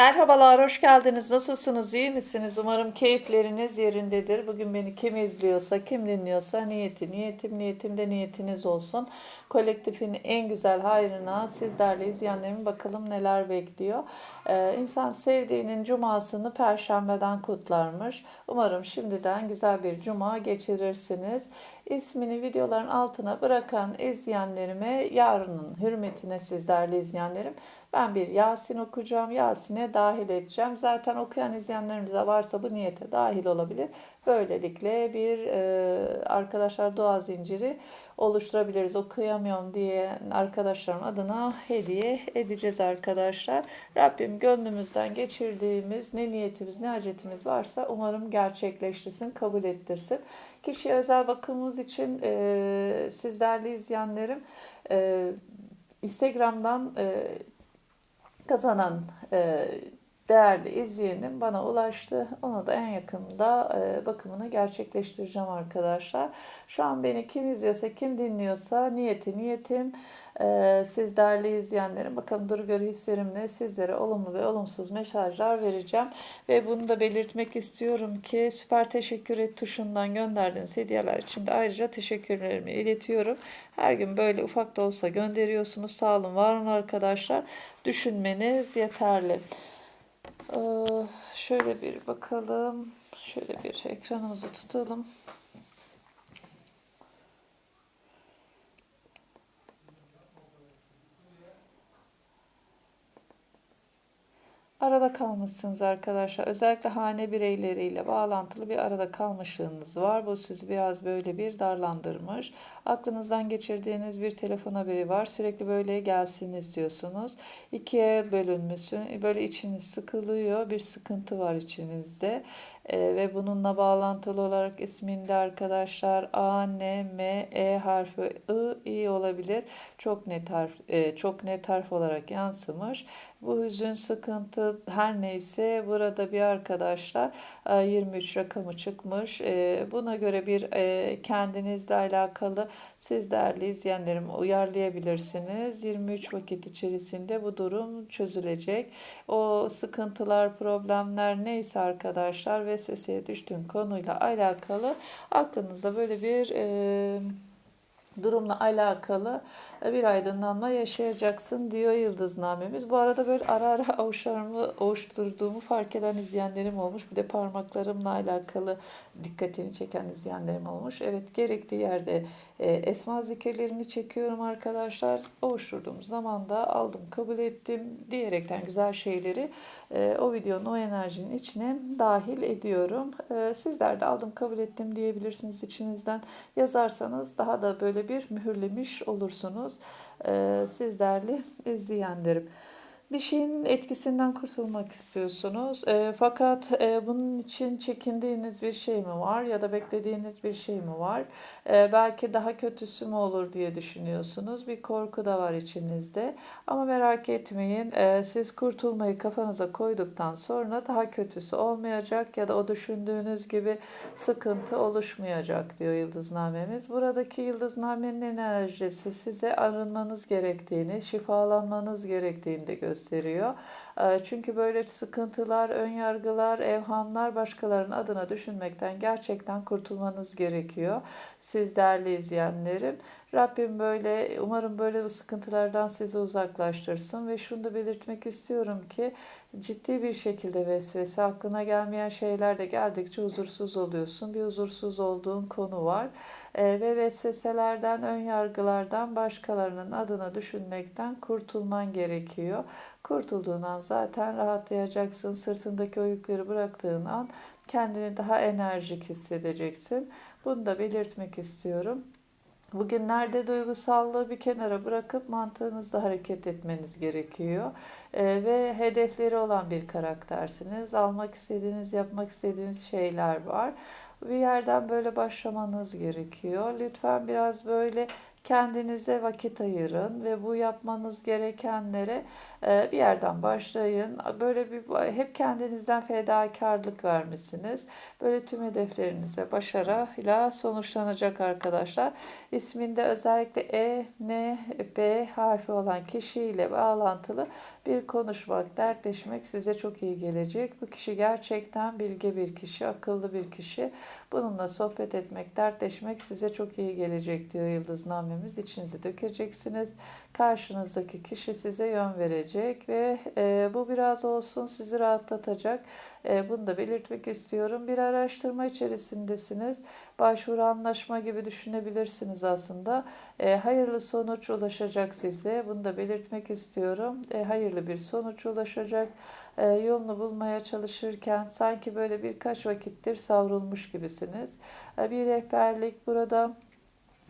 Merhabalar, hoş geldiniz. Nasılsınız, iyi misiniz? Umarım keyifleriniz yerindedir. Bugün beni kim izliyorsa, kim dinliyorsa niyeti, niyetim, niyetim de niyetiniz olsun. Kolektifin en güzel hayrına sizlerle izleyenlerim bakalım neler bekliyor. Ee, insan sevdiğinin cumasını perşembeden kutlarmış. Umarım şimdiden güzel bir cuma geçirirsiniz. İsmini videoların altına bırakan izleyenlerime yarının hürmetine sizlerle izleyenlerim ben bir Yasin okuyacağım. Yasin'e dahil edeceğim. Zaten okuyan izleyenlerimiz de varsa bu niyete dahil olabilir. Böylelikle bir e, arkadaşlar dua zinciri oluşturabiliriz. Okuyamıyorum diye arkadaşlarım adına hediye edeceğiz arkadaşlar. Rabbim gönlümüzden geçirdiğimiz ne niyetimiz ne hacetimiz varsa umarım gerçekleştirsin, kabul ettirsin. Kişiye özel bakımımız için e, sizlerle izleyenlerim e, Instagram'dan e, kazanan e, değerli izleyenim bana ulaştı. Onu da en yakında e, bakımını gerçekleştireceğim arkadaşlar. Şu an beni kim izliyorsa, kim dinliyorsa niyeti niyetim e, siz değerli izleyenlerim. Bakalım dur gör hislerimle sizlere olumlu ve olumsuz mesajlar vereceğim. Ve bunu da belirtmek istiyorum ki süper teşekkür et tuşundan gönderdiğiniz hediyeler için de ayrıca teşekkürlerimi iletiyorum. Her gün böyle ufak da olsa gönderiyorsunuz. Sağ olun, var olun arkadaşlar. Düşünmeniz yeterli. Ee, şöyle bir bakalım. Şöyle bir ekranımızı tutalım. Arada kalmışsınız arkadaşlar. Özellikle hane bireyleriyle bağlantılı bir arada kalmışlığınız var. Bu sizi biraz böyle bir darlandırmış. Aklınızdan geçirdiğiniz bir telefon haberi var. Sürekli böyle gelsin istiyorsunuz. İkiye bölünmüşsün. Böyle içiniz sıkılıyor. Bir sıkıntı var içinizde. Ee, ve bununla bağlantılı olarak isminde arkadaşlar A, N, M, E harfi I, I olabilir. Çok net harf, e, çok net harf olarak yansımış. Bu hüzün, sıkıntı her neyse burada bir arkadaşlar 23 e, rakamı çıkmış. E, buna göre bir kendinizle alakalı siz değerli izleyenlerim uyarlayabilirsiniz. 23 vakit içerisinde bu durum çözülecek. O sıkıntılar, problemler neyse arkadaşlar vesveseye düştüğün konuyla alakalı aklınızda böyle bir durumla alakalı bir aydınlanma yaşayacaksın diyor yıldıznamemiz. Bu arada böyle ara ara avuçlarımı ovuşturduğumu fark eden izleyenlerim olmuş. Bir de parmaklarımla alakalı dikkatini çeken izleyenlerim olmuş. Evet gerektiği yerde e, esma zikirlerini çekiyorum arkadaşlar. Ovuşturduğum zaman da aldım kabul ettim diyerekten güzel şeyleri e, o videonun o enerjinin içine dahil ediyorum. E, sizler de aldım kabul ettim diyebilirsiniz içinizden. Yazarsanız daha da böyle bir mühürlemiş olursunuz. E, sizlerle izleyenlerim bir şeyin etkisinden kurtulmak istiyorsunuz. E, fakat e, bunun için çekindiğiniz bir şey mi var ya da beklediğiniz bir şey mi var? E, belki daha kötüsü mü olur diye düşünüyorsunuz. Bir korku da var içinizde. Ama merak etmeyin. E, siz kurtulmayı kafanıza koyduktan sonra daha kötüsü olmayacak ya da o düşündüğünüz gibi sıkıntı oluşmayacak diyor yıldıznamemiz. Buradaki yıldıznamenin enerjisi size arınmanız gerektiğini, şifalanmanız gerektiğini de gösteriyor. Ee, çünkü böyle sıkıntılar, önyargılar, evhamlar başkalarının adına düşünmekten gerçekten kurtulmanız gerekiyor. Siz değerli izleyenlerim. Rabbim böyle umarım böyle bu sıkıntılardan sizi uzaklaştırsın ve şunu da belirtmek istiyorum ki ciddi bir şekilde vesvese aklına gelmeyen şeyler de geldikçe huzursuz oluyorsun. Bir huzursuz olduğun konu var e, ve vesveselerden, ön yargılardan başkalarının adına düşünmekten kurtulman gerekiyor. Kurtulduğun an zaten rahatlayacaksın. Sırtındaki o yükleri bıraktığın an kendini daha enerjik hissedeceksin. Bunu da belirtmek istiyorum. Bugünlerde duygusallığı bir kenara bırakıp mantığınızla hareket etmeniz gerekiyor. Ee, ve hedefleri olan bir karaktersiniz. Almak istediğiniz, yapmak istediğiniz şeyler var. Bir yerden böyle başlamanız gerekiyor. Lütfen biraz böyle kendinize vakit ayırın ve bu yapmanız gerekenlere E, bir yerden başlayın. Böyle bir hep kendinizden fedakarlık vermişsiniz. Böyle tüm hedeflerinize başarıyla sonuçlanacak arkadaşlar. İsminde özellikle E, N, B harfi olan kişiyle bağlantılı bir konuşmak, dertleşmek size çok iyi gelecek. Bu kişi gerçekten bilge bir kişi, akıllı bir kişi. Bununla sohbet etmek, dertleşmek size çok iyi gelecek diyor yıldıznamemiz. İçinizi dökeceksiniz. Karşınızdaki kişi size yön verecek ve e, bu biraz olsun sizi rahatlatacak. E, bunu da belirtmek istiyorum. Bir araştırma içerisindesiniz. Başvuru anlaşma gibi düşünebilirsiniz aslında. E, hayırlı sonuç ulaşacak size. Bunu da belirtmek istiyorum. E, hayırlı bir sonuç ulaşacak. E, yolunu bulmaya çalışırken sanki böyle birkaç vakittir savrulmuş gibisiniz. E, bir rehberlik burada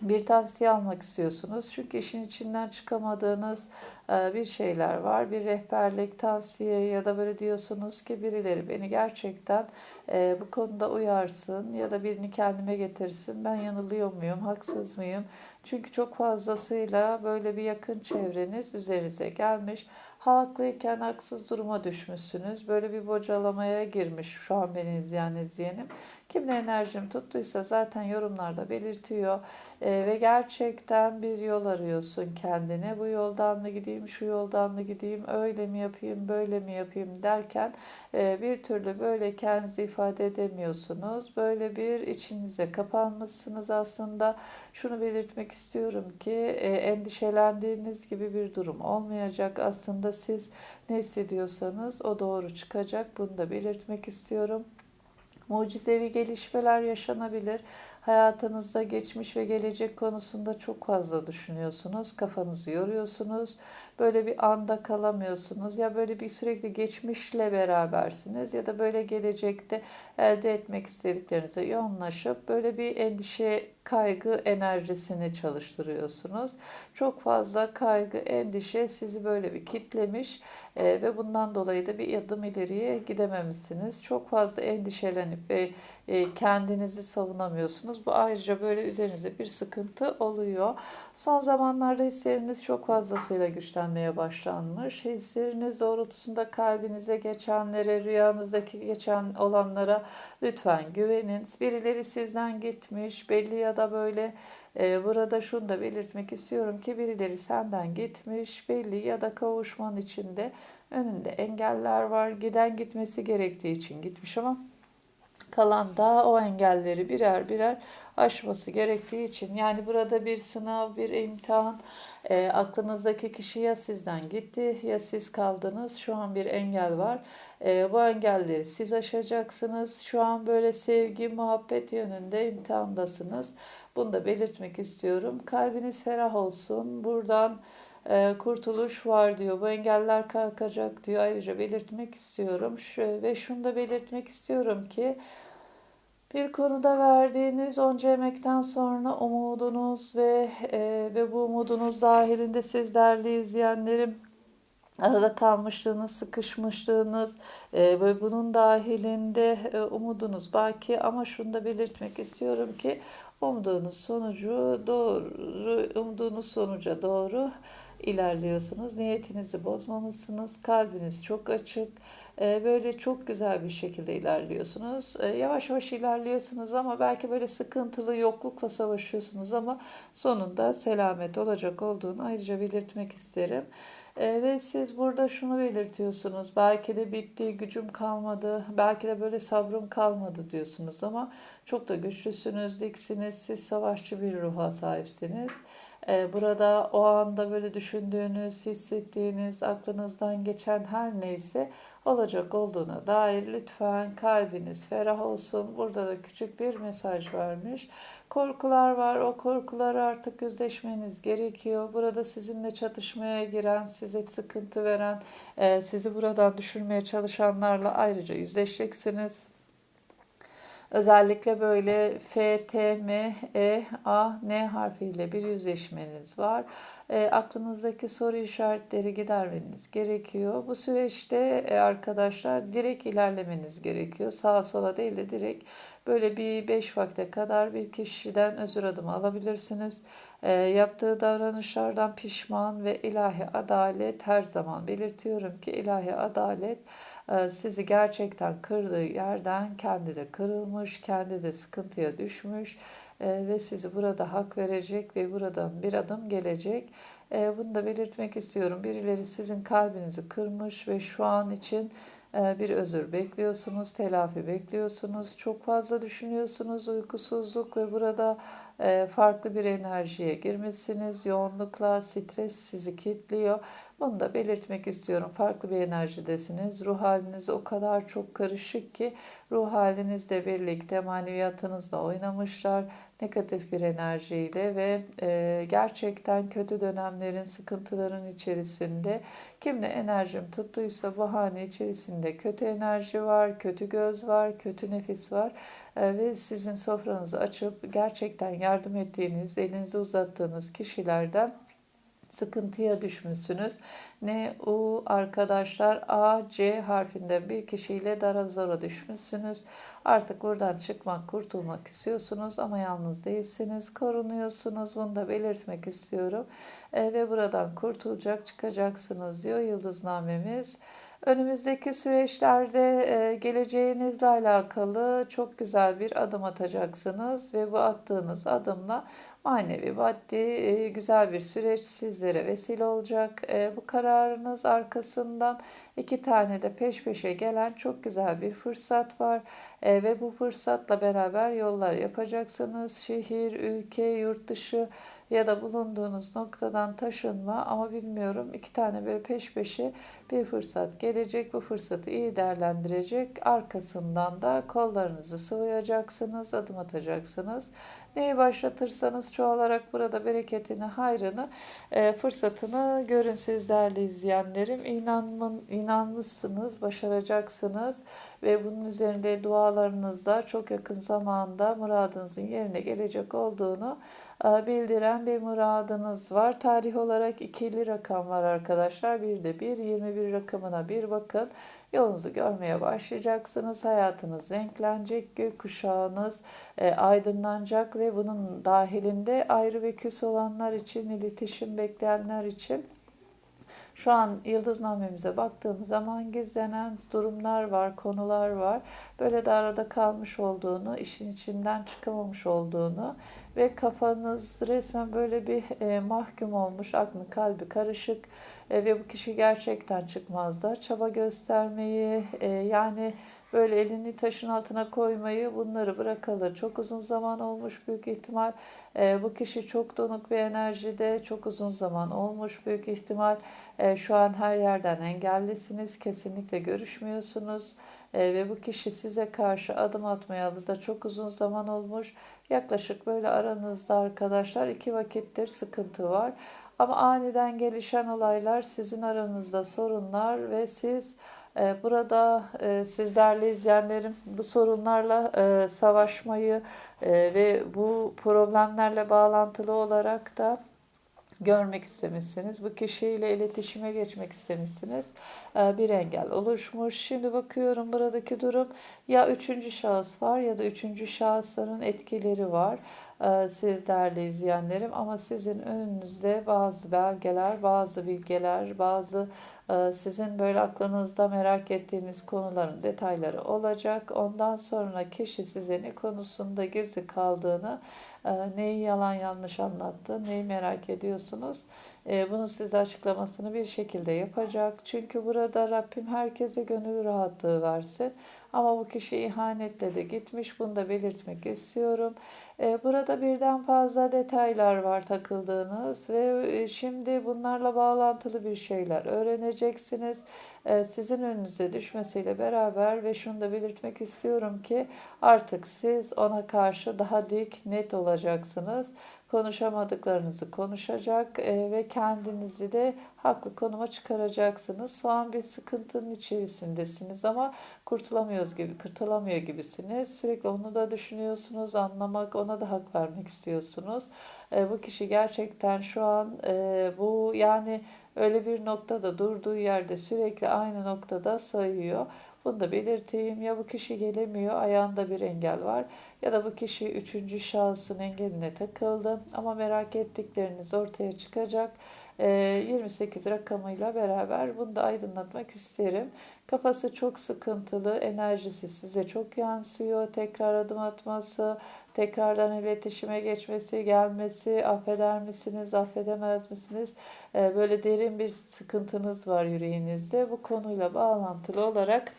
bir tavsiye almak istiyorsunuz. Çünkü işin içinden çıkamadığınız e, bir şeyler var. Bir rehberlik, tavsiye ya da böyle diyorsunuz ki birileri beni gerçekten e, bu konuda uyarsın ya da birini kendime getirsin. Ben yanılıyor muyum, haksız mıyım? Çünkü çok fazlasıyla böyle bir yakın çevreniz üzerinize gelmiş. Haklıyken haksız duruma düşmüşsünüz. Böyle bir bocalamaya girmiş şu an beni izleyen izleyenim. Kimle enerjim tuttuysa zaten yorumlarda belirtiyor. E, ve gerçekten bir yol arıyorsun kendine. Bu yoldan mı gideyim, şu yoldan mı gideyim, öyle mi yapayım, böyle mi yapayım derken e, bir türlü böyle kendinizi ifade edemiyorsunuz. Böyle bir içinize kapanmışsınız aslında. Şunu belirtmek istiyorum ki e, endişelendiğiniz gibi bir durum olmayacak. Aslında siz ne hissediyorsanız o doğru çıkacak. Bunu da belirtmek istiyorum mucizevi gelişmeler yaşanabilir. Hayatınızda geçmiş ve gelecek konusunda çok fazla düşünüyorsunuz, kafanızı yoruyorsunuz. Böyle bir anda kalamıyorsunuz ya böyle bir sürekli geçmişle berabersiniz ya da böyle gelecekte elde etmek istediklerinize yoğunlaşıp böyle bir endişe, kaygı enerjisini çalıştırıyorsunuz. Çok fazla kaygı, endişe sizi böyle bir kitlemiş e, ve bundan dolayı da bir adım ileriye gidememişsiniz. Çok fazla endişelenip ve e, kendinizi savunamıyorsunuz. Bu ayrıca böyle üzerinize bir sıkıntı oluyor. Son zamanlarda hisleriniz çok fazlasıyla güçlenmeye başlanmış. Hisleriniz doğrultusunda kalbinize geçenlere, rüyanızdaki geçen olanlara lütfen güvenin. Birileri sizden gitmiş, belli ya da böyle e, Burada şunu da belirtmek istiyorum ki birileri senden gitmiş, belli ya da kavuşman içinde önünde engeller var. Giden gitmesi gerektiği için gitmiş ama kalan da o engelleri birer birer aşması gerektiği için yani burada bir sınav, bir imtihan e, aklınızdaki kişi ya sizden gitti ya siz kaldınız. Şu an bir engel var. E, bu engelleri siz aşacaksınız. Şu an böyle sevgi, muhabbet yönünde imtihandasınız. Bunu da belirtmek istiyorum. Kalbiniz ferah olsun. Buradan kurtuluş var diyor. Bu engeller kalkacak diyor. Ayrıca belirtmek istiyorum. Ve şunu da belirtmek istiyorum ki bir konuda verdiğiniz onca emekten sonra umudunuz ve e, ve bu umudunuz dahilinde siz değerli izleyenlerim arada kalmışlığınız, sıkışmışlığınız e, ve bunun dahilinde e, umudunuz baki ama şunu da belirtmek istiyorum ki umduğunuz sonucu doğru, umduğunuz sonuca doğru ilerliyorsunuz. Niyetinizi bozmamışsınız. Kalbiniz çok açık. Ee, böyle çok güzel bir şekilde ilerliyorsunuz. Ee, yavaş yavaş ilerliyorsunuz ama belki böyle sıkıntılı yoklukla savaşıyorsunuz ama sonunda selamet olacak olduğunu ayrıca belirtmek isterim. Ee, ve siz burada şunu belirtiyorsunuz. Belki de bitti, gücüm kalmadı, belki de böyle sabrım kalmadı diyorsunuz ama çok da güçlüsünüz, diksiniz, siz savaşçı bir ruha sahipsiniz. Ee, burada o anda böyle düşündüğünüz, hissettiğiniz, aklınızdan geçen her neyse olacak olduğuna dair lütfen kalbiniz ferah olsun. Burada da küçük bir mesaj vermiş. Korkular var. O korkuları artık yüzleşmeniz gerekiyor. Burada sizinle çatışmaya giren, size sıkıntı veren, e, sizi buradan düşürmeye çalışanlarla ayrıca yüzleşeceksiniz. Özellikle böyle F, T, M, E, A, N harfiyle bir yüzleşmeniz var. E, aklınızdaki soru işaretleri gidermeniz gerekiyor. Bu süreçte e, arkadaşlar direkt ilerlemeniz gerekiyor. Sağa sola değil de direkt böyle bir 5 vakte kadar bir kişiden özür adımı alabilirsiniz. E, yaptığı davranışlardan pişman ve ilahi adalet her zaman belirtiyorum ki ilahi adalet sizi gerçekten kırdığı yerden kendi de kırılmış, kendi de sıkıntıya düşmüş e, ve sizi burada hak verecek ve buradan bir adım gelecek. E, bunu da belirtmek istiyorum. Birileri sizin kalbinizi kırmış ve şu an için bir özür bekliyorsunuz, telafi bekliyorsunuz, çok fazla düşünüyorsunuz, uykusuzluk ve burada farklı bir enerjiye girmişsiniz. Yoğunlukla stres sizi kilitliyor. Bunu da belirtmek istiyorum. Farklı bir enerjidesiniz. Ruh haliniz o kadar çok karışık ki ruh halinizle birlikte maneviyatınızla oynamışlar. Negatif bir enerjiyle ve e, gerçekten kötü dönemlerin, sıkıntıların içerisinde kimle enerjim tuttuysa bu hane içerisinde kötü enerji var, kötü göz var, kötü nefis var e, ve sizin sofranızı açıp gerçekten yardım ettiğiniz, elinizi uzattığınız kişilerden sıkıntıya düşmüşsünüz. Ne U arkadaşlar A, C harfinden bir kişiyle dara zora düşmüşsünüz. Artık buradan çıkmak, kurtulmak istiyorsunuz ama yalnız değilsiniz. Korunuyorsunuz. Bunu da belirtmek istiyorum. E, ve buradan kurtulacak, çıkacaksınız diyor yıldıznamemiz. Önümüzdeki süreçlerde e, geleceğinizle alakalı çok güzel bir adım atacaksınız ve bu attığınız adımla manevi, maddi e, güzel bir süreç sizlere vesile olacak. E, bu kararınız arkasından iki tane de peş peşe gelen çok güzel bir fırsat var e, ve bu fırsatla beraber yollar yapacaksınız. Şehir, ülke, yurt dışı ya da bulunduğunuz noktadan taşınma ama bilmiyorum iki tane böyle peş peşe bir fırsat gelecek. Bu fırsatı iyi değerlendirecek. Arkasından da kollarınızı sıvayacaksınız, adım atacaksınız. Neyi başlatırsanız çoğalarak burada bereketini, hayrını, e, fırsatını görün siz değerli izleyenlerim. İnanmın, inanmışsınız, başaracaksınız ve bunun üzerinde dualarınızda çok yakın zamanda muradınızın yerine gelecek olduğunu bildiren bir muradınız var. Tarih olarak ikili rakam var arkadaşlar. Bir de bir, 21 rakamına bir bakın. Yolunuzu görmeye başlayacaksınız. Hayatınız renklenecek, gökkuşağınız e, aydınlanacak ve bunun dahilinde ayrı ve küs olanlar için, iletişim bekleyenler için şu an yıldıznamemize baktığımız zaman gizlenen durumlar var, konular var. Böyle de arada kalmış olduğunu, işin içinden çıkamamış olduğunu ve kafanız resmen böyle bir e, mahkum olmuş, aklı kalbi karışık e, ve bu kişi gerçekten çıkmazda. Çaba göstermeyi e, yani böyle elini taşın altına koymayı bunları bırakalı çok uzun zaman olmuş büyük ihtimal. E, bu kişi çok donuk bir enerjide çok uzun zaman olmuş büyük ihtimal. E, şu an her yerden engellisiniz kesinlikle görüşmüyorsunuz. E, ve bu kişi size karşı adım atmayalı da çok uzun zaman olmuş. Yaklaşık böyle aranızda arkadaşlar iki vakittir sıkıntı var. Ama aniden gelişen olaylar sizin aranızda sorunlar ve siz e, burada e, sizlerle izleyenlerim bu sorunlarla e, savaşmayı ve bu problemlerle bağlantılı olarak da görmek istemişsiniz. Bu kişiyle iletişime geçmek istemişsiniz. Bir engel oluşmuş. Şimdi bakıyorum buradaki durum ya üçüncü şahıs var ya da üçüncü şahısların etkileri var. Ee, siz değerli izleyenlerim ama sizin önünüzde bazı belgeler, bazı bilgeler, bazı e, sizin böyle aklınızda merak ettiğiniz konuların detayları olacak. Ondan sonra kişi size ne konusunda gizli kaldığını, e, neyi yalan yanlış anlattı, neyi merak ediyorsunuz. E, bunu size açıklamasını bir şekilde yapacak. Çünkü burada Rabbim herkese gönül rahatlığı versin. Ama bu kişi ihanetle de gitmiş. Bunu da belirtmek istiyorum. Ee, burada birden fazla detaylar var takıldığınız ve e, şimdi bunlarla bağlantılı bir şeyler öğreneceksiniz. Ee, sizin önünüze düşmesiyle beraber ve şunu da belirtmek istiyorum ki artık siz ona karşı daha dik, net olacaksınız. Konuşamadıklarınızı konuşacak e, ve kendinizi de haklı konuma çıkaracaksınız. Şu an bir sıkıntının içerisindesiniz ama kurtulamıyoruz gibi, kurtulamıyor gibisiniz. Sürekli onu da düşünüyorsunuz, anlamak, ona da hak vermek istiyorsunuz. E, bu kişi gerçekten şu an e, bu yani öyle bir noktada durduğu yerde sürekli aynı noktada sayıyor. Bunu da belirteyim. Ya bu kişi gelemiyor, ayağında bir engel var ya da bu kişi üçüncü şahsın engeline takıldı. Ama merak ettikleriniz ortaya çıkacak. Ee, 28 rakamıyla beraber bunu da aydınlatmak isterim. Kafası çok sıkıntılı, enerjisi size çok yansıyor. Tekrar adım atması, tekrardan iletişime geçmesi, gelmesi, affeder misiniz, affedemez misiniz? Ee, böyle derin bir sıkıntınız var yüreğinizde. Bu konuyla bağlantılı olarak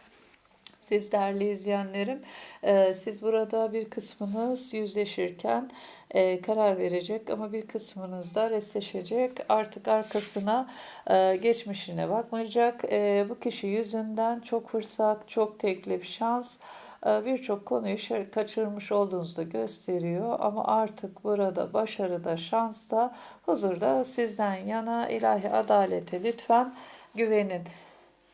siz değerli izleyenlerim, e, siz burada bir kısmınız yüzleşirken e, karar verecek ama bir kısmınız da resleşecek. Artık arkasına e, geçmişine bakmayacak. Bu kişi yüzünden çok fırsat, çok teklif, şans birçok konuyu kaçırmış olduğunuzu gösteriyor. Ama artık burada başarıda, şansta, huzurda sizden yana ilahi adalete lütfen güvenin.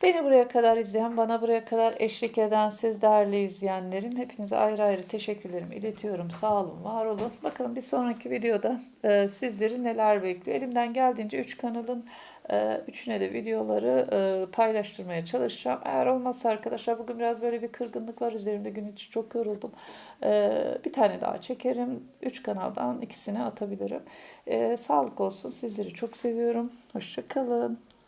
Beni buraya kadar izleyen, bana buraya kadar eşlik eden siz değerli izleyenlerim, hepinize ayrı ayrı teşekkürlerimi iletiyorum. Sağ olun, var olun. Bakalım bir sonraki videoda e, sizleri neler bekliyor. Elimden geldiğince 3 kanalın e, üçüne de videoları e, paylaştırmaya çalışacağım. Eğer olmazsa arkadaşlar bugün biraz böyle bir kırgınlık var üzerimde. Gün içi çok yoruldum. E, bir tane daha çekerim. Üç kanaldan ikisini atabilirim. E, sağlık olsun. Sizleri çok seviyorum. Hoşça kalın.